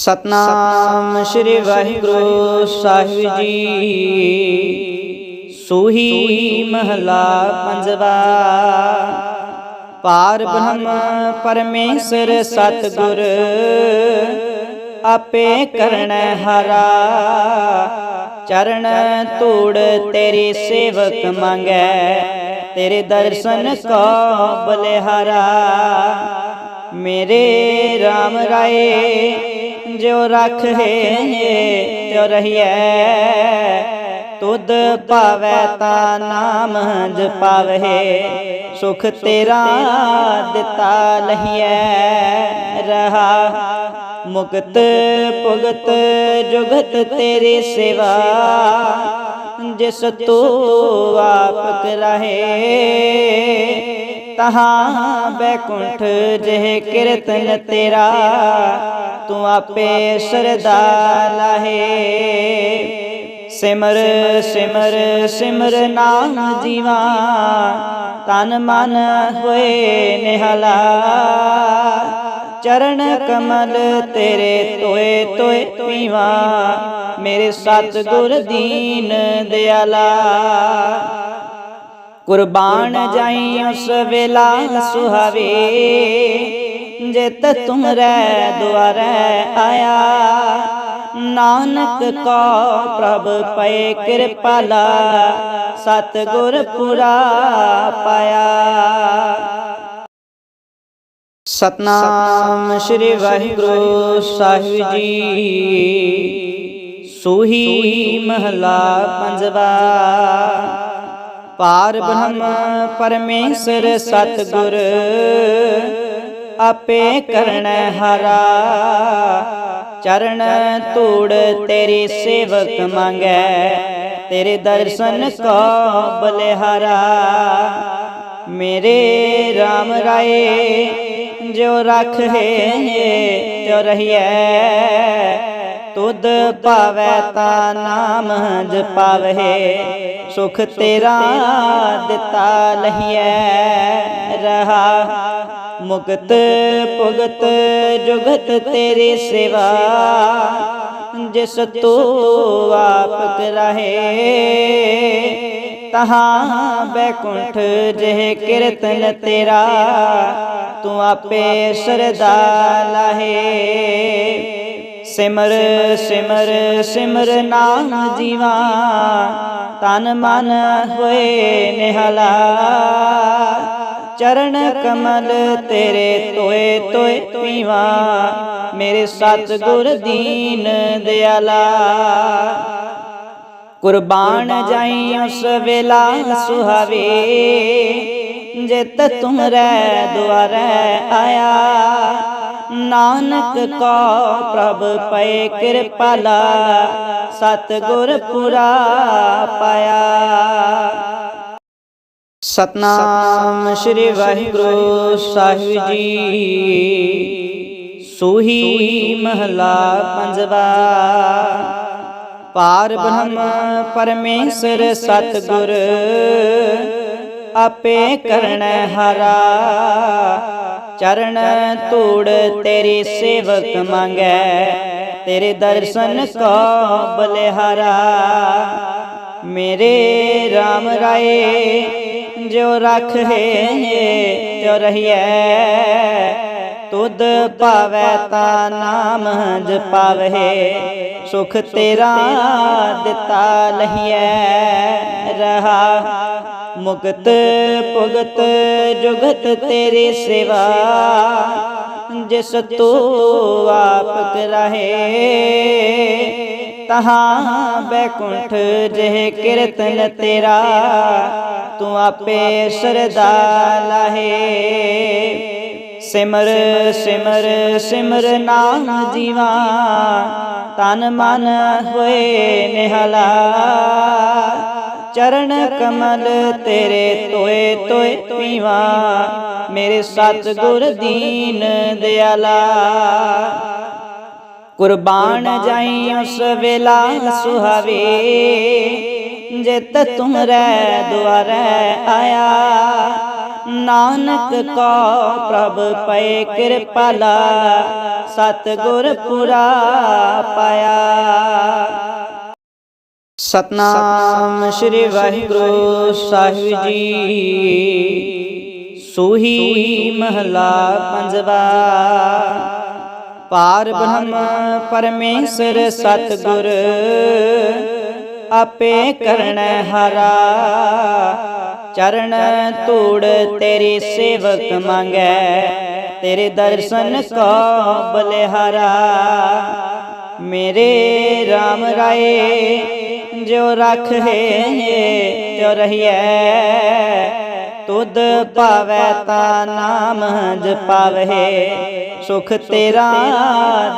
ਸਤਨਾਮ ਸ੍ਰੀ ਵਾਹਿਗੁਰੂ ਸਾਹਿਬ ਜੀ। ਸੋਹੀ ਮਹਲਾ ਪੰਜਵਾ। ਪਾਰ ਬ੍ਰਹਮ ਪਰਮੇਸ਼ਰ ਸਤਗੁਰ, ਆਪੇ ਕਰਨ ਹਾਰਾ। ਚਰਨ ਧੂੜ ਤੇਰੇ ਸੇਵਕ ਮੰਗੈ, ਤੇਰੇ ਦਰਸ਼ਨ ਕੋ ਬਲਿਹਾਰਾ। ਮੇਰੇ RAM ਰਾਏ ਜੋ ਰਖੇ ਤਿਉ ਰਹੀਐ ਤੁਧ ਪਾਵੈ ਤਾ ਨਾਮ ਜਪਾਵਹਿ ਸੁਖ ਤੇਰਾ ਦਿੱਤਾ ਲਹੀਐ। ਰਹਾ ਮੁਕਤ ਭੁਗਤ ਜੁਗਤ ਤੇਰੀ ਸੇਵਾ ਜਿਸ ਤੂੰ ਆਪ ਕਰਾਹੇ। ਤਹਾਂ ਬੈਕੁੰਠ ਜਿਹ ਕੀਰਤਨ ਤੇਰਾ, ਤੂੰ ਆਪੇ ਸਰਦਾ ਲਾਹੇ। ਸਿਮਰ ਸਿਮਰ ਸਿਮਰ ਨਾਮ ਜੀਵਾ, ਤਨ ਮਨ ਹੋਏ ਨਿਹਲਾ। ਚਰਨ ਕਮਲ ਤੇਰੇ ਤੋਏ ਤੋਏ ਪੀਵਾ, ਮੇਰੇ ਸਤਿਗੁਰ ਦੀਨ ਦਿਆਲਾ। ਕੁਰਬਾਨ ਜਾਈ ਉਸ ਵੇਲਾ ਸੁਹਾਵੇ। ਜਿਤ ਤੁਮਰੇ ਦੁਆਰੇ ਆਇਆ। ਨਾਨਕ ਕੋ ਪ੍ਰਭ ਪਏ ਕਿਰਪਾਲਾ। ਸਤਿਗੁਰ ਪੁਰਾ ਪਾਇਆ। ਸਤਨਾਮ ਸ੍ਰੀ ਵਾਹਿਗੁਰੂ ਸਾਹਿਬ ਜੀ। ਸੋਹੀ ਮਹਲਾ ਪੰਜਵਾ। ਪਾਰ ਬ੍ਰਹਮ ਪਰਮੇਸ਼ਰ ਸਤਗੁਰ, ਆਪੇ ਕਰਨ ਹਾਰਾ, ਚਰਨ ਧੂੜ ਤੇਰੇ ਸੇਵਕ ਮੰਗੈ, ਤੇਰੇ ਦਰਸ਼ਨ ਕੋ ਬਲਿਹਾਰਾ। ਮੇਰੇ RAM ਰਾਏ ਜੋ ਰਖੇ ਤਿਉ ਰਹੀਐ ਤੁਧ ਪਾਵੈ ਤਾ ਨਾਮ ਜਪਾਵਹਿ ਸੁਖ ਤੇਰਾ ਦਿੱਤਾ ਲਹੀਐ। ਰਹਾ ਮੁਕਤ ਭੁਗਤ ਜੁਗਤ ਤੇਰੀ ਸੇਵਾ। ਜਿਸ ਤੂੰ ਆਪ ਕਰਾਹੇ। ਤਹਾਂ ਬੈਕੁੰਠ ਜਿਹ ਕੀਰਤਨ ਤੇਰਾ। ਤੂੰ ਆਪੇ ਸਰਦਾ ਲਾਹੇ। ਸਿਮਰ ਸਿਮਰ ਸਿਮਰ ਨਾਮ ਜੀਵਾ। ਤਨ ਮਨ ਹੋਏ ਨਿਹਲਾ। ਚਰਨ ਕਮਲ ਤੇਰੇ ਤੋਏ ਤੋਏ ਪੀਵਾ। ਮੇਰੇ ਸਤਿਗੁਰ ਦੀਨ ਦਿਆਲਾ। ਕੁਰਬਾਨ ਜਾਈ ਉਸ ਵੇਲਾ ਸੁਹਾਵੇ। ਜਿਤ ਤੁਮਰੇ ਦੁਆਰੇ ਆਇਆ। ਨਾਨਕ ਕੋ ਪ੍ਰਭ ਪਏ ਕਿਰਪਾਲਾ, ਸਤਿਗੁਰ ਪੁਰਾ ਪਾਇਆ। ਸਤਨਾਮ ਸ੍ਰੀ ਵਾਹਿਗੁਰੂ ਸਾਹਿਬ ਜੀ, ਸੋਹੀ ਮਹਲਾ ਪੰਜਵਾ। ਪਾਰ ਬ੍ਰਹਮ ਪਰਮੇਸ਼ਰ, ਸਤਗੁਰ, ਆਪੇ ਕਰਣ ਹਾਰਾ। ਚਰਨ ਧੂੜ ਤੇਰੇ ਸੇਵਕ ਮੰਗੈ, ਤੇਰੇ ਦਰਸ਼ਨ ਕੋ ਬਲਿਹਾਰਾ। ਮੇਰੇ RAM ਰਾਏ ਜੋ ਰਖੇ ਤਿਉ ਰਹੀਐ। ਤੁਧ ਪਾਵੈ ਤਾ ਨਾਮ ਜਪਾਵਹਿ ਸੁਖ ਤੇਰਾ ਦਿੱਤਾ ਲਹੀਐ। ਰਹਾ ਮੁਕਤ ਭੁਗਤ ਜੁਗਤ ਤੇਰੀ ਸੇਵਾ, ਜਿਸ ਤੂੰ ਆਪ ਕਰਾਹੇ। ਤਹਾਂ ਬੈਕੁੰਠ ਜਿਹ ਕੀਰਤਨ ਤੇਰਾ, ਤੂੰ ਆਪੇ ਸਰਦਾ ਲਾਹੇ। ਸਿਮਰ ਸਿਮਰ ਸਿਮਰ ਨਾਮ ਜੀਵਾ, ਤਨ ਮਨ ਹੋਏ ਨਿਹਲਾ। ਚਰਨ ਕਮਲ ਤੇਰੇ ਤੋਏ ਤੋਏ ਪੀਵਾ। ਮੇਰੇ ਸਤਿਗੁਰ ਦੀਨ ਦਿਆਲਾ। ਕੁਰਬਾਨ ਜਾਈ ਉਸ ਵੇਲਾ ਸੁਹਾਵੇ, ਜਿਤ ਤੁਮਰੇ ਦੁਆਰੇ ਆਇਆ। ਨਾਨਕ ਕੋ ਪ੍ਰਭ ਪਏ ਕਿਰਪਾਲਾ, ਸਤਗੁਰ ਪੁਰਾ ਪਾਇਆ। ਸਤਨਾਮ ਸ੍ਰੀ ਵਾਹਿਗੁਰੂ ਸਾਹਿਬ ਜੀ। ਸੋਹੀ ਮਹਲਾ ਪੰਜਵਾ। ਪਾਰ ਬ੍ਰਹਮ ਪਰਮੇਸ਼ਰ ਸਤਿਗੁਰ, ਆਪੇ ਕਰਨ ਹਾਰਾ। ਚਰਨ ਧੂੜ ਤੇਰੇ ਸੇਵਕ ਮੰਗੈ, ਤੇਰੇ ਦਰਸ਼ਨ ਕੋ ਬਲਿਹਾਰਾ। ਮੇਰੇ RAM ਰਾਏ ਜੋ ਰਖੇ ਤਿਉ ਰਹੀਐ, ਤੁਧ ਪਾਵੈ ਤਾ ਨਾਮ ਜਪਾਵਹਿ ਸੁਖ ਤੇਰਾ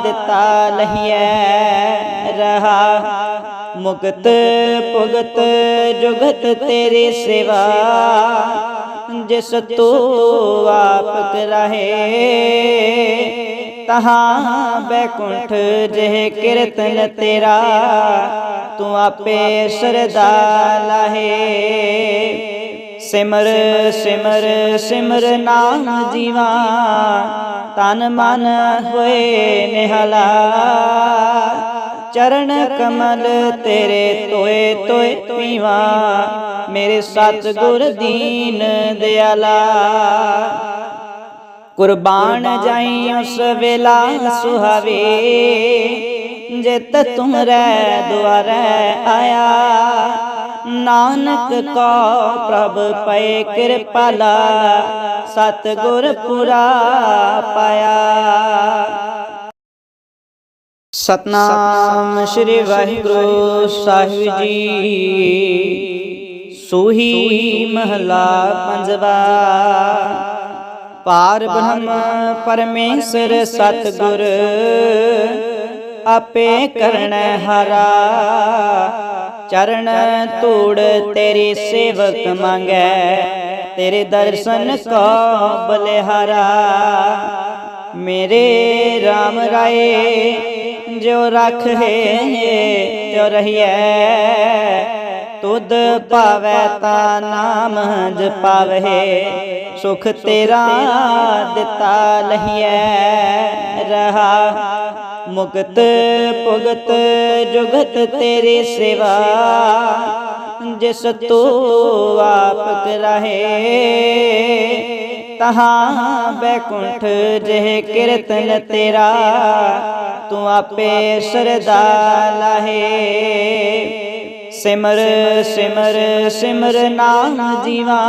ਦਿੱਤਾ ਲਹੀਐ, ਰਹਾ ਮੁਕਤ ਭੁਗਤ ਜੁਗਤ ਤੇਰੀ ਸੇਵਾ, ਜਿਸ ਤੂੰ ਆਪ ਕਰਾਹੇ। ਤਹਾਂ ਬੈਕੁੰਠ ਜਿਹ ਕੀਰਤਨ ਤੇਰਾ, ਤੂੰ ਆਪੇ ਸਰਦਾ ਲਾਹੇ। ਸਿਮਰ ਸਿਮਰ ਸਿਮਰ ਨਾਮ ਜੀਵਾ, ਤਨ ਮਨ ਹੋਏ ਨਿਹਲਾ। ਚਰਨ ਕਮਲ ਤੇਰੇ ਤੋਏ ਤੋਏ ਪੀਵਾ, ਮੇਰੇ ਸਤਿਗੁਰ ਦੀਨ ਦਿਆਲਾ। ਕੁਰਬਾਨ ਜਾਈ ਉਸ ਵੇਲਾ ਸੁਹਾਵੇ ਜਿਤ ਤੁਮਰੇ ਦੁਆਰੇ ਆਇਆ। ਨਾਨਕ ਕੋ ਪ੍ਰਭ ਪਏ ਕਿਰਪਾਲਾ ਸਤਿਗੁਰ ਪੁਰਾ ਪਾਇਆ। ਸਤਨਾਮ ਸ੍ਰੀ ਵਾਹਿਗੁਰੂ ਸਾਹਿਬ ਜੀ। ਸੋਹੀ ਮਹਲਾ ਪੰਜਵਾ। ਪਾਰ ਬ੍ਰਹਮ ਪਰਮੇਸ਼ਰ ਸਤਿਗੁਰ, ਆਪੇ ਕਰਨ ਹਾਰਾ। ਚਰਨ ਧੂੜ ਤੇਰੇ ਸੇਵਕ ਮੰਗੈ, ਤੇਰੇ ਦਰਸ਼ਨ ਕੋ ਬਲਿਹਾਰਾ। ਮੇਰੇ RAM ਰਾਏ, ਜੋ ਰਖੇ ਤਿਉ ਰਹੀਐ ਤੁਧ ਪਾਵੈ ਤਾ ਨਾਮ ਜਪਾਵਹਿ ਸੁਖ ਤੇਰਾ ਦਿੱਤਾ ਲਹੀਐ, ਰਹਾ। ਮੁਕਤ ਭੁਗਤ ਜੁਗਤ ਤੇਰੀ ਸੇਵਾ, ਜਿਸ ਤੂੰ ਆਪ ਕਰਾਹੇ। ਤਹਾਂ ਬੈਕੁੰਠ ਜਿਹ ਕੀਰਤਨ ਤੇਰਾ, ਤੂੰ ਆਪੇ ਸਰਦਾ ਲਾਹੇ। ਸਿਮਰ ਸਿਮਰ ਸਿਮਰ ਨਾਮ ਜੀਵਾ।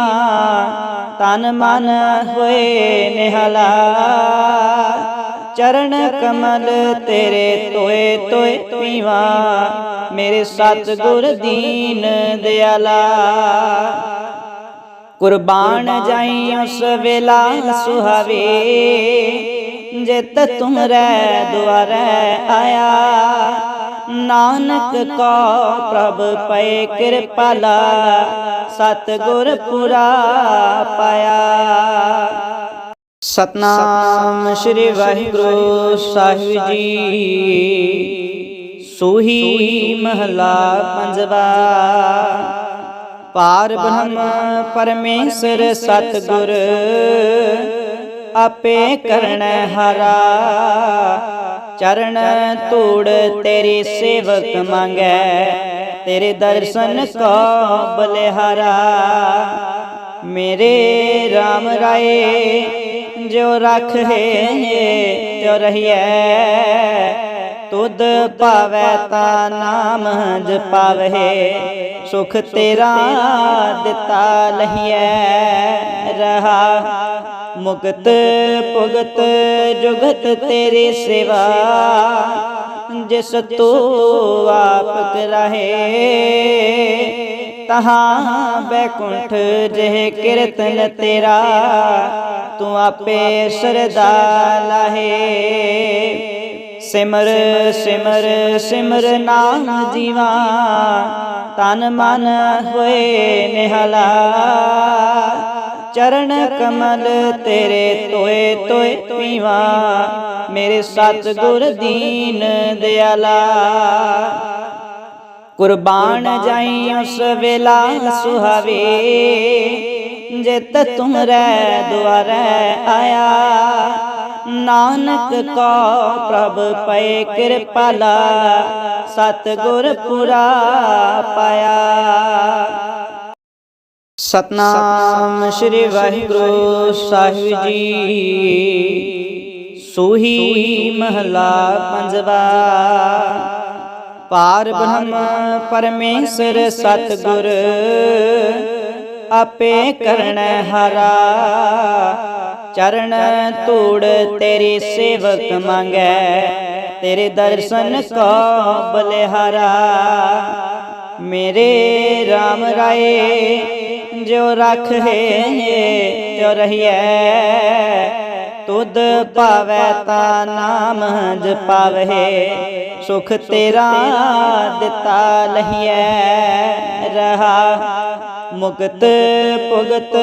ਤਨ ਮਨ ਹੋਏ ਨਿਹਲਾ। ਚਰਨ ਕਮਲ ਤੇਰੇ ਤੋਏ ਤੋਏ ਪੀਵਾ। ਮੇਰੇ ਸਤਿਗੁਰ ਦੀਨ ਦਿਆਲਾ। ਕੁਰਬਾਨ ਜਾਈ ਉਸ ਵੇਲਾ ਸੁਹਾਵੇ। ਜਿਤ ਤੁਮਰੇ ਦੁਆਰੇ ਆਇਆ। ਨਾਨਕ ਕੋ ਪ੍ਰਭ ਪਏ ਕਿਰਪਾਲਾ ਸਤਿਗੁਰ ਪੁਰਾ ਪਾਇਆ। ਸਤਨਾਮ ਸ੍ਰੀ ਵਾਹਿਗੁਰੂ ਸਾਹਿਬ ਜੀ। ਸੋਹੀ ਮਹਲਾ ਪੰਜਵਾ। ਪਾਰ ਬ੍ਰਹਮ ਪਰਮੇਸ਼ਰ ਸਤਿਗੁਰ, ਆਪੇ ਕਰਣ ਹਾਰਾ। ਚਰਨ ਧੂੜ ਤੇਰੇ ਸੇਵਕ ਮੰਗੈ, ਤੇਰੇ ਦਰਸ਼ਨ ਕੋ ਬਲਿਹਾਰਾ। ਮੇਰੇ RAM ਰਾਏ ਜੋ ਰੱਖ ਹੈ ਜੋ ਰਹੀਐ। ਤੁਧ ਪਾਵੈ ਤਾ ਨਾਮ ਜਪਾਵਹਿ ਸੁਖ ਤੇਰਾ ਦਿੱਤਾ ਲਹੀਐ। ਰਹਾ ਮੁਕਤ ਭੁਗਤ ਜੁਗਤ ਤੇਰੀ ਸੇਵਾ, ਜਿਸ ਤੂੰ ਆਪ ਕਰਾਹੇ। ਤਹਾਂ ਬੈਕੁੰਠ ਜਿਹ ਕੀਰਤਨ ਤੇਰਾ, ਤੂੰ ਆਪੇ ਸਰਦਾ ਲਾਹੇ। ਸਿਮਰ ਸਿਮਰ ਸਿਮਰ ਨਾਮ ਜੀਵਾ, ਤਨ ਮਨ ਹੋਏ ਨਿਹਲਾ। ਚਰਨ ਕਮਲ ਤੇਰੇ ਤੋਏ ਤੋਏ ਪੀਵਾ। ਮੇਰੇ ਸਤਿਗੁਰ ਦੀਨ ਦਿਆਲਾ। ਕੁਰਬਾਨ ਜਾਈ ਉਸ ਵੇਲਾ ਸੁਹਾਵੇ, ਜਿਤ ਤੁਮਰੈ ਦੁਆਰੈ ਆਇਆ। ਨਾਨਕ ਕੋ ਪ੍ਰਭ ਪਏ ਕਿਰਪਾਲਾ, ਸਤਿਗੁਰ ਪੁਰਾ ਪਾਇਆ। ਸਤਨਾਮ ਸ੍ਰੀ ਵਾਹਿਗੁਰੂ ਸਾਹਿਬ ਜੀ। ਸੋਹੀ ਮਹਲਾ ਪੰਜਵਾ। ਪਾਰ ਬ੍ਰਹਮ ਪਰਮੇਸ਼ਰ ਸਤਿਗੁਰ, ਆਪੇ ਕਰਨ ਹਾਰਾ। ਚਰਨ ਧੂੜ ਤੇਰੇ ਸੇਵਕ ਮੰਗੈ, ਤੇਰੇ ਦਰਸ਼ਨ ਕੋ ਬਲਿਹਾਰਾ। ਮੇਰੇ RAM ਰਾਏ ਜੋ ਰਖੇ ਤਿਉ ਰਹੀਐ। ਤੁਧ ਭਾਵੈ ਤਾ ਨਾਮ ਜਪਾਵਹਿ ਸੁਖ ਤੇਰਾ ਦਿੱਤਾ ਲਹੀਐ। ਰਹਾ ਮੁਕਤ ਭੁਗਤ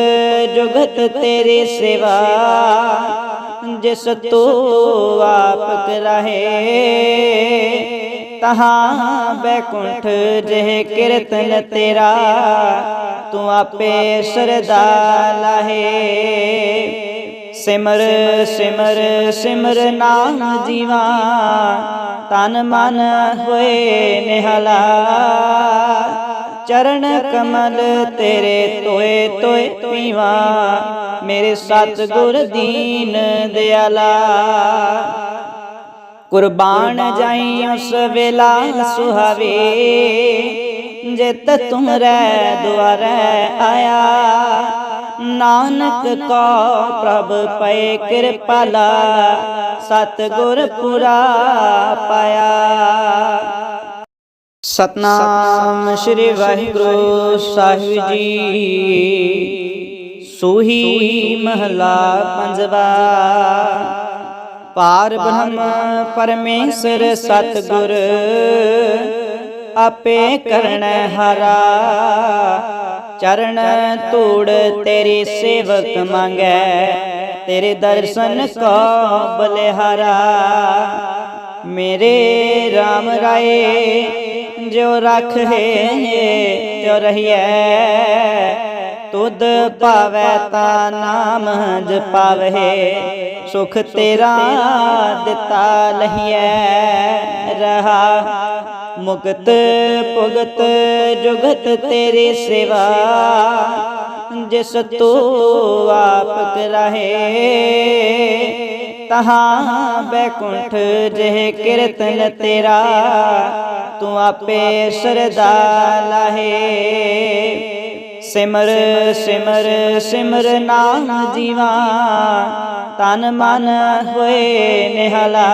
ਜੁਗਤ ਤੇਰੀ ਸੇਵਾ। ਜਿਸ ਤੂੰ ਆਪ ਕਰਾਹੇ। ਤਹਾਂ ਬੈਕੁੰਠ ਜਿਹ ਕੀਰਤਨ ਤੇਰਾ, ਤੂੰ ਆਪੇ ਸਰਦਾ ਲਾਹੇ। ਸਿਮਰ ਸਿਮਰ ਸਿਮਰ ਨਾਮ ਜੀਵਾ, ਤਨ ਮਨ ਹੋਏ ਨਿਹਲਾ। ਚਰਨ ਕਮਲ ਤੇਰੇ ਤੋਏ ਤੋਏ ਪੀਵਾ, ਮੇਰੇ ਸਤਿਗੁਰ ਦੀਨ ਦਿਆਲਾ। ਕੁਰਬਾਨ ਜਾਈ ਉਸ ਵੇਲਾ ਸੁਹਾਵੇ ਜਿਤ ਤੁਮਰੈ ਦੁਆਰੈ ਆਇਆ। ਨਾਨਕ ਕੋ ਪ੍ਰਭ ਪਏ ਕਿਰਪਾਲਾ ਸਤਿਗੁਰ ਪੁਰਾ ਪਾਇਆ। ਸਤਨਾਮ ਸ੍ਰੀ ਵਾਹਿਗੁਰੂ ਸਾਹਿਬ ਜੀ। ਸੋਹੀ ਮਹਲਾ ਪੰਜਵਾ। ਪਾਰ ਬ੍ਰਹਮ ਪਰਮੇਸ਼ਰ ਸਤਿਗੁਰ, ਆਪੇ ਕਰਨ ਹਾਰਾ। ਚਰਨ ਧੂੜ ਤੇਰੇ ਸੇਵਕ ਮੰਗੈ, ਤੇਰੇ ਦਰਸ਼ਨ ਕੋ ਬਲਿਹਾਰਾ। ਮੇਰੇ RAM ਰਾਏ ਜੋ ਰਖੇ ਜੋ ਰਹੀਐ। ਤੁਧ ਭਾਵੈ ਤਾ ਨਾਮ ਜਪਾਵਹਿ ਸੁਖ ਤੇਰਾ ਦਿੱਤਾ ਲਹੀਐ, ਰਹਾ ਮੁਕਤ ਭੁਗਤ ਜੁਗਤ ਤੇਰੀ ਸੇਵਾ, ਜਿਸ ਤੂੰ ਆਪ ਕਰਾਹੇ। ਤਹਾਂ ਬੈਕੁੰਠ ਜਿਹ ਕੀਰਤਨ ਤੇਰਾ, ਤੂੰ ਆਪੇ ਸਰਦਾ ਲਾਹੇ। ਸਿਮਰ ਸਿਮਰ ਸਿਮਰ ਨਾਮ ਜੀਵਾ। ਤਨ ਮਨ ਹੋਏ ਨਿਹਲਾ।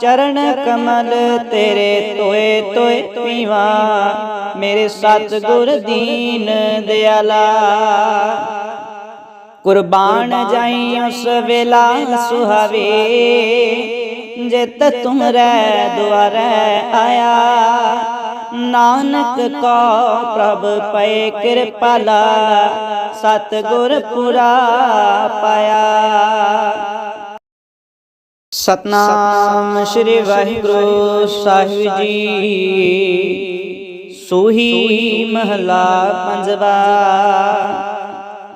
ਚਰਨ ਕਮਲ ਤੇਰੇ ਤੋਏ ਤੋਏ ਪੀਵਾ। ਮੇਰੇ ਸਤਿਗੁਰ ਦੀਨ ਦਿਆਲਾ। ਕੁਰਬਾਨ ਜਾਈ ਉਸ ਵੇਲਾ ਸੁਹਾਵੇ। ਜਿਤ ਤੁਮਰੈ ਦੁਆਰੈ ਆਇਆ। ਨਾਨਕ ਕੋ ਪ੍ਰਭ ਪਏ ਕਿਰਪਾਲਾ, ਸਤਿਗੁਰ ਪੁਰਾ ਪਾਇਆ। ਸਤਨਾਮ ਸ੍ਰੀ ਵਾਹਿਗੁਰੂ ਸਾਹਿਬ ਜੀ। ਸੋਹੀ ਮਹਲਾ ਪੰਜਵਾ।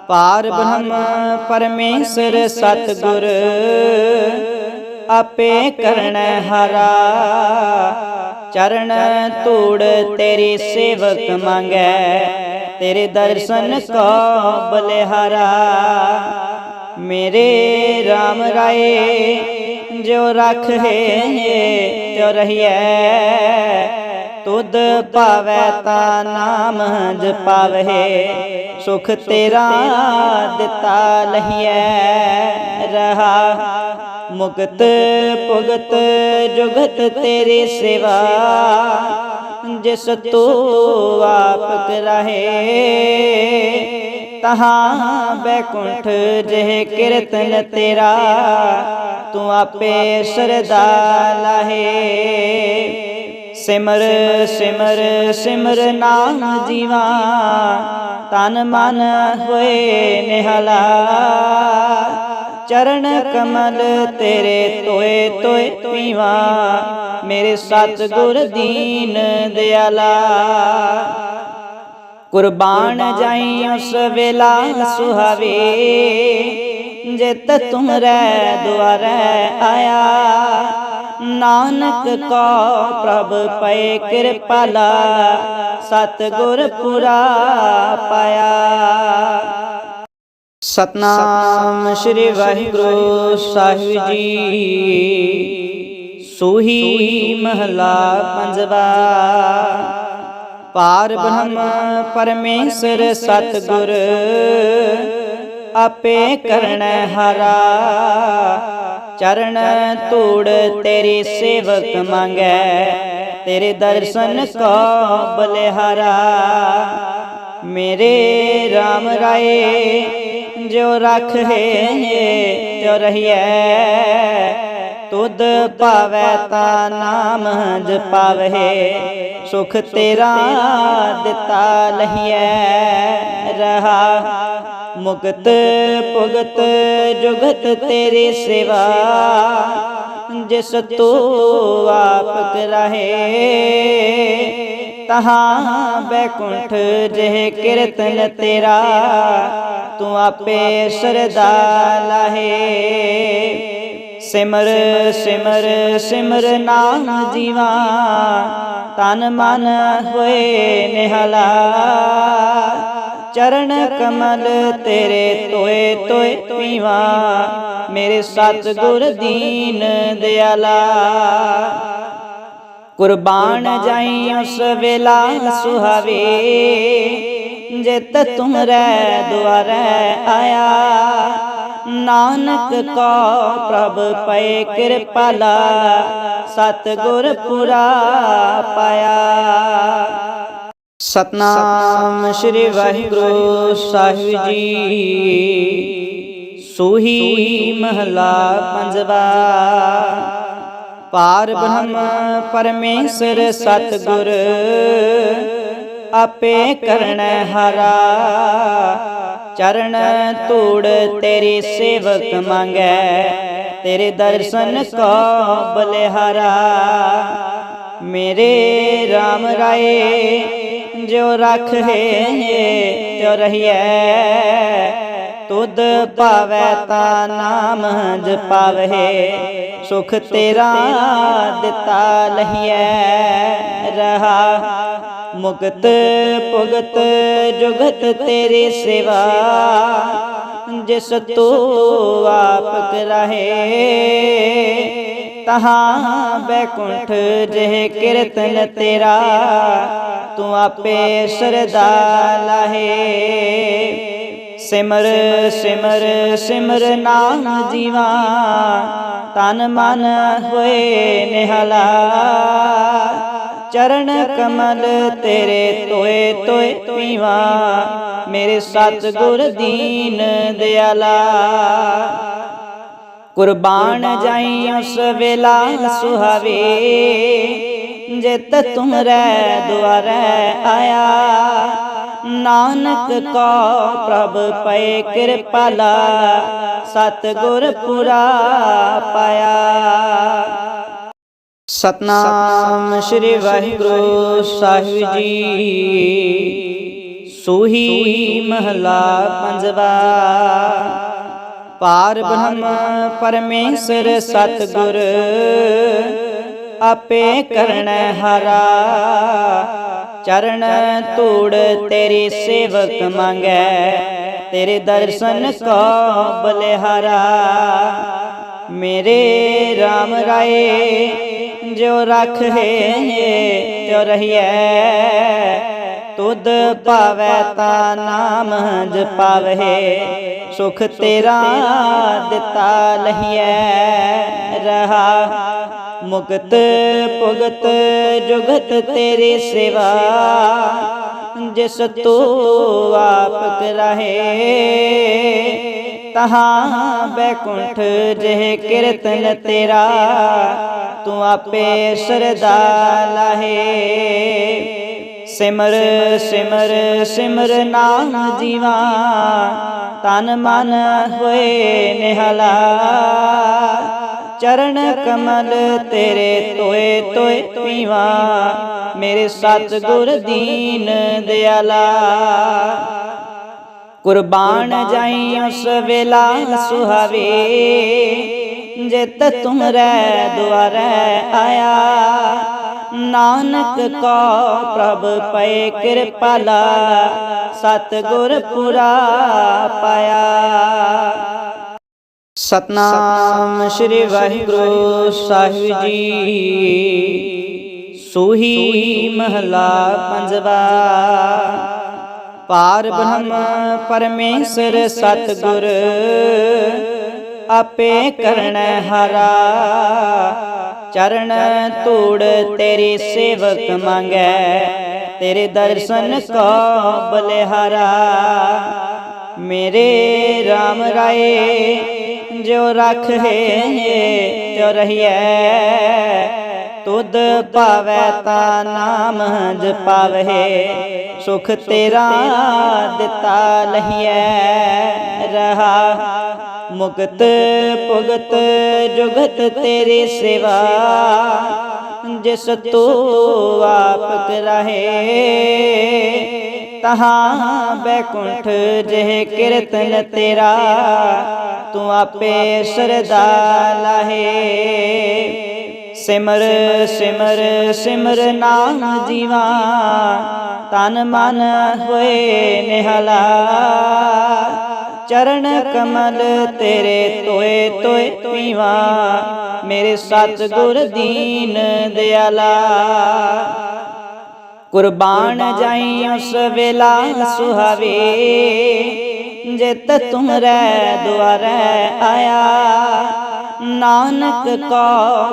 ਪਾਰ ਬ੍ਰਹਮ ਪਰਮੇਸ਼ਰ ਸਤਿਗੁਰ, ਆਪੇ ਕਰਣ ਹਾਰਾ। ਚਰਨ ਧੂੜ ਤੇਰੇ ਸੇਵਕ ਮੰਗੈ, ਤੇਰੇ ਦਰਸ਼ਨ ਕੋ ਬਲਿਹਾਰਾ। ਮੇਰੇ RAM ਰਾਏ ਜੋ ਰਖੇ ਤਿਉ ਰਹੀਐ। ਤੁਧ ਭਾਵੈ ਤਾ ਨਾਮ ਜਪਾਵਹਿ ਸੁਖ ਤੇਰਾ ਦਿੱਤਾ ਲਹੀਐ। ਰਹਾ ਮੁਕਤ ਭੁਗਤ ਜੁਗਤ ਤੇਰੇ ਸੇਵਾ, ਜਿਸ ਤੂੰ ਆਪ ਕਰਾਹੇ। ਤਹਾਂ ਬੈਕੁੰਠ ਜਿਹ ਕੀਰਤਨ ਤੇਰਾ, ਤੂੰ ਆਪੇ ਸਰਦਾ ਲਾਹੇ। ਸਿਮਰ ਸਿਮਰ ਸਿਮਰ ਨਾਮ ਜੀਵਾ, ਤਨ ਮਨ ਹੋਏ ਨਿਹਲਾ। ਚਰਨ ਕਮਲ ਤੇਰੇ ਤੋਏ ਤੋਏ ਪੀਵਾ। ਮੇਰੇ ਸਤਿਗੁਰ ਦੀਨ ਦਿਆਲਾ। ਕੁਰਬਾਨ ਜਾਈ ਉਸ ਵੇਲਾ ਸੁਹਾਵੇ, ਜਿਤ ਤੁਮਰੇ ਦੁਆਰੇ ਆਇਆ। ਨਾਨਕ ਕੋ ਪ੍ਰਭ ਪਏ ਕਿਰਪਾਲਾ, ਸਤਿਗੁਰ ਪੁਰਾ ਪਾਇਆ। ਸਤਨਾਮ ਸ੍ਰੀ ਵਾਹਿਗੁਰੂ ਸਾਹਿਬ ਜੀ। ਸੋਹੀ ਮਹਲਾ ਪੰਜਵਾ। ਪਾਰ ਬ੍ਰਹਮ ਪਰਮੇਸ਼ਰ ਸਤਿਗੁਰ, ਆਪੇ ਕਰਨ ਹਾਰਾ। ਚਰਨ ਧੂੜ ਤੇਰੇ ਸੇਵਕ ਮੰਗੈ, ਤੇਰੇ ਦਰਸ਼ਨ ਕੋ ਬਲਿਹਾਰਾ। ਮੇਰੇ RAM ਰਾਏ ਜੋ ਰਖੇ ਤਿਉ ਰਹੀਐ। ਤੁਧ ਭਾਵੈ ਤਾ ਨਾਮ ਜਪਾਵਹਿ ਸੁਖ ਤੇਰਾ ਦਿੱਤਾ ਲਹੀਐ। ਰਹਾ ਮੁਕਤ ਭੁਗਤ ਜੁਗਤ ਤੇਰੀ ਸੇਵਾ। ਜਿਸ ਤੂੰ ਆਪ ਕਰਾਹੇ। ਤਹਾਂ ਬੈਕੁੰਠ ਜਿਹ ਕੀਰਤਨ ਤੇਰਾ, ਤੂੰ ਆਪੇ ਸਰਦਾ ਲਾਹੇ। ਸਿਮਰ ਸਿਮਰ ਸਿਮਰ ਨਾਮ ਜੀਵਾ, ਤਨ ਮਨ ਹੋਏ ਨਿਹਲਾ। ਚਰਨ ਕਮਲ ਤੇਰੇ ਤੋਏ ਤੋਏ ਪੀਵਾ, ਮੇਰੇ ਸਤਿਗੁਰ ਦੀਨ ਦਿਆਲਾ। ਕੁਰਬਾਨ ਜਾਈ ਉਸ ਵੇਲਾ ਸੁਹਾਵੇ। ਜਿਤ ਤੁਮਰੇ ਦੁਆਰੇ ਆਇਆ। ਨਾਨਕ ਕੋ ਪ੍ਰਭ ਪਏ ਕਿਰਪਾਲਾ ਸਤਿਗੁਰ ਪੁਰਾ ਪਾਇਆ। ਸਤਨਾਮ ਸ੍ਰੀ ਵਾਹਿਗੁਰੂ ਸਾਹਿਬ ਜੀ। ਸੋਹੀ ਮਹਲਾ ਪੰਜਵਾ। ਪਾਰ ਬ੍ਰਹਮ ਪਰਮੇਸ਼ਰ ਸਤਿਗੁਰ, ਆਪੇ ਕਰਨ ਹਾਰਾ। ਚਰਨ ਧੂੜ ਤੇਰੇ ਸੇਵਕ ਮੰਗੈ, ਤੇਰੇ ਦਰਸ਼ਨ ਕੋ ਬਲਿਹਾਰਾ। ਮੇਰੇ RAM ਰਾਏ, ਜੋ ਰੱਖ ਰਖੇ ਤਿਉ ਰਹੀਐ ਤੁਧ ਭਾਵੈ ਤਾ ਨਾਮ ਜਪਾਵਹਿ ਸੁਖ ਤੇਰਾ ਦਿੱਤਾ ਲਹੀਐ, ਰਹਾ। ਮੁਕਤ ਭੁਗਤ ਜੁਗਤ ਤੇਰੀ ਸੇਵਾ, ਜਿਸ ਤੂੰ ਆਪ ਕਰਾਹੇ। ਤਹਾਂ ਬੈਕੁੰਠ ਜਿਹ ਕੀਰਤਨ ਤੇਰਾ, ਤੂੰ ਆਪੇ ਸਰਦਾ ਲਾਹੇ। ਸਿਮਰ ਸਿਮਰ ਸਿਮਰ ਨਾਮ ਜੀਵਾ। ਤਨ ਮਨ ਹੋਏ ਨਿਹਲਾ। ਚਰਨ ਕਮਲ ਤੇਰੇ ਤੋਏ ਤੋਏ ਪੀਵਾ। ਮੇਰੇ ਸਤਿਗੁਰ ਦੀਨ ਦਿਆਲਾ। ਕੁਰਬਾਨ ਜਾਈ ਉਸ ਵੇਲਾ ਸੁਹਾਵੇ। ਜਿਤ ਤੁਮਰੇ ਦੁਆਰੇ ਆਇਆ। ਨਾਨਕ ਕੋ ਪ੍ਰਭ ਪਏ ਕਿਰਪਾਲਾ ਸਤਿਗੁਰ ਪੁਰਾ ਪਾਇਆ। ਸਤਨਾਮ ਸ੍ਰੀ ਵਾਹਿਗੁਰੂ ਸਾਹਿਬ ਜੀ। ਸੋਹੀ ਮਹਲਾ ਪੰਜਵਾ। ਪਾਰ ਬ੍ਰਹਮ ਪਰਮੇਸ਼ਰ ਸਤਿਗੁਰ, ਆਪੇ ਕਰਣ ਹਾਰਾ। ਚਰਨ ਧੂੜ ਤੇਰੇ ਸੇਵਕ ਮੰਗੈ, ਤੇਰੇ ਦਰਸ਼ਨ ਕੋ ਬਲਿਹਾਰਾ। ਮੇਰੇ RAM ਰਾਏ ਜੋ ਰਖੇ ਤਿਉ ਰਹੀਐ। ਤੁਧ ਭਾਵੈ ਤਾ ਨਾਮ ਜਪਾਵਹਿ ਸੁਖ ਤੇਰਾ ਦਿੱਤਾ ਲਹੀਐ। ਰਹਾ ਮੁਕਤ ਭੁਗਤ ਜੁਗਤ ਤੇਰੀ ਸੇਵਾ, ਜਿਸ ਤੂੰ ਆਪ ਕਰਾਹੇ। ਤਹਾਂ ਬੈਕੁੰਠ ਜਿਹ ਕੀਰਤਨ ਤੇਰਾ, ਤੂੰ ਆਪੇ ਸਰਦਾ ਲਾਹੇ। ਸਿਮਰ ਸਿਮਰ ਸਿਮਰ ਨਾਮ ਜੀਵਾ, ਤਨ ਮਨ ਹੋਏ ਨਿਹਲਾ। ਚਰਨ ਕਮਲ ਤੇਰੇ ਤੋਏ ਤੋਏ ਪੀਵਾ। ਮੇਰੇ ਸਤਿਗੁਰ ਦੀਨ ਦਿਆਲਾ। ਕੁਰਬਾਨ ਜਾਈ ਉਸ ਵੇਲਾ ਸੁਹਾਵੇ, ਜਿਤ ਤੁਮਰੇ ਦੁਆਰੇ ਆਇਆ। ਨਾਨਕ ਕੋ ਪ੍ਰਭ ਪਏ ਕਿਰਪਾਲਾ, ਸਤਿਗੁਰ ਪੁਰਾ ਪਾਇਆ। ਸਤਨਾਮ ਸ੍ਰੀ ਵਾਹਿਗੁਰੂ ਸਾਹਿਬ ਜੀ। ਸੋਹੀ ਮਹਲਾ ਪੰਜਵਾ। ਪਾਰ ਬ੍ਰਹਮ ਪਰਮੇਸ਼ਰ ਸਤਿਗੁਰ, ਆਪੇ ਕਰਨ ਹਾਰਾ। ਚਰਨ ਧੂੜ ਤੇਰੇ ਸੇਵਕ ਮੰਗੈ, ਤੇਰੇ ਦਰਸ਼ਨ ਕੋ ਬਲਿਹਾਰਾ। ਮੇਰੇ RAM ਰਾਏ ਜੋ ਰਖ ਹੈ ਤਿਉ ਰਹੀਐ ਤੁਧ ਪਾਵੈ ਤਾ ਨਾਮ ਜਪਾਵਹਿ ਸੁਖ ਤੇਰਾ ਦਿੱਤਾ ਲਹੀਐ। ਰਹਾ ਮੁਕਤ ਭੁਗਤ ਜੁਗਤ ਤੇਰੀ ਸੇਵਾ। ਜਿਸ ਤੂੰ ਆਪ ਕਰਾਹੇ। ਤਹਾਂ ਬੈਕੁੰਠ ਜਿਹ ਕੀਰਤਨ ਤੇਰਾ, ਤੂੰ ਆਪੇ ਸਰਦਾ ਲਾਹੇ। ਸਿਮਰ ਸਿਮਰ ਸਿਮਰ ਨਾਮ ਜੀਵਾ, ਤਨ ਮਨ ਹੋਏ ਨਿਹਲਾ। ਚਰਨ ਕਮਲ ਤੇਰੇ ਤੋਏ ਤੋਏ ਪੀਵਾ, ਮੇਰੇ ਸਤਿਗੁਰ ਦੀਨ ਦਿਆਲਾ। ਕੁਰਬਾਨ ਜਾਈ ਉਸ ਵੇਲਾ ਸੁਹਾਵੇ। ਜਿਤ ਤੁਮਰੇ ਦੁਆਰੇ ਆਇਆ। ਨਾਨਕ ਕੋ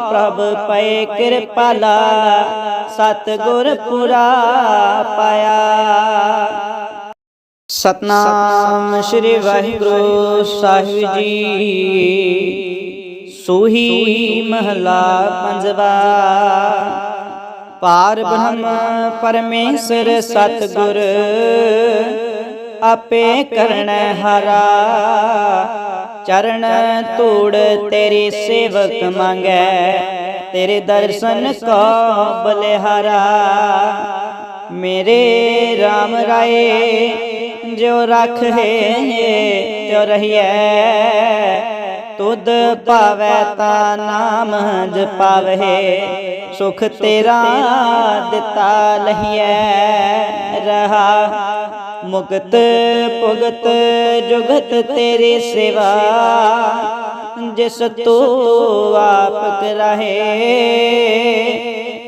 ਪ੍ਰਭ ਪਏ ਕਿਰਪਾਲਾ। ਸਤਿਗੁਰ ਪੁਰਾ ਪਾਇਆ। ਸਤਨਾਮ ਸ੍ਰੀ ਵਾਹਿਗੁਰੂ ਸਾਹਿਬ ਜੀ। ਸੋਹੀ ਮਹਲਾ ਪੰਜਵਾ। ਪਾਰ ਬ੍ਰਹਮ ਪਰਮੇਸ਼ਰ ਸਤਿਗੁਰ, ਆਪੇ ਕਰਨ ਹਾਰਾ। ਚਰਨ ਧੂੜ ਤੇਰੇ ਸੇਵਕ ਮੰਗੈ, ਤੇਰੇ ਦਰਸ਼ਨ ਕੋ ਬਲਿਹਾਰਾ। ਮੇਰੇ RAM ਰਾਏ ਜੋ ਰਖ ਹੈ ਤਿਉ ਰਹੀਐ। ਤੁਧ ਪਾਵੈ ਤਾ ਨਾਮ ਜਪਾਵਹਿ ਸੁਖ ਤੇਰਾ ਦਿੱਤਾ ਲਹੀਐ, ਰਹਾ ਮੁਕਤ ਭੁਗਤ ਜੁਗਤ ਤੇਰੀ ਸੇਵਾ, ਜਿਸ ਤੂੰ ਆਪ ਕਰਾਹੇ।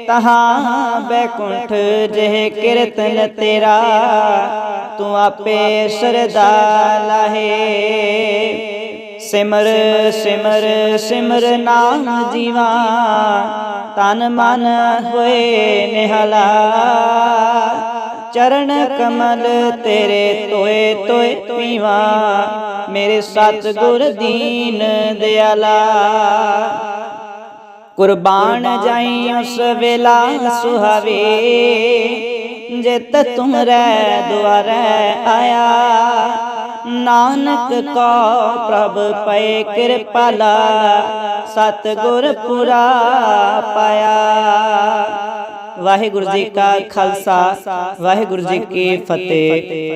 ਤਹਾਂ ਬੈਕੁੰਠ ਜਿਹ ਕੀਰਤਨ ਤੇਰਾ, ਤੂੰ ਆਪੇ ਸਰਦਾ ਲਾਹੇ। ਸਿਮਰ ਸਿਮਰ ਸਿਮਰ ਨਾਮ ਜੀਵਾ। ਤਨ ਮਨ ਹੋਏ ਨਿਹਲਾ। ਚਰਨ ਕਮਲ ਤੇਰੇ ਤੋਏ ਤੋਏ ਪੀਵਾ। ਮੇਰੇ ਸਤਿਗੁਰ ਦੀਨ ਦਿਆਲਾ। ਕੁਰਬਾਨ ਜਾਈ ਉਸ ਵੇਲਾ ਸੁਹਾਵੇ। ਜਿਤ ਤੁਮਰੇ ਦੁਆਰੇ ਆਇਆ। ਨਾਨਕ ਕੋ ਪ੍ਰਭ ਪਏ ਕਿਰਪਾਲਾ, ਸਤਿਗੁਰ ਪੁਰਾ ਪਾਇਆ। ਵਾਹਿਗੁਰੂ ਜੀ ਕਾ ਖਾਲਸਾ, ਵਾਹਿਗੁਰੂ ਜੀ ਕੀ ਫਤਿਹ।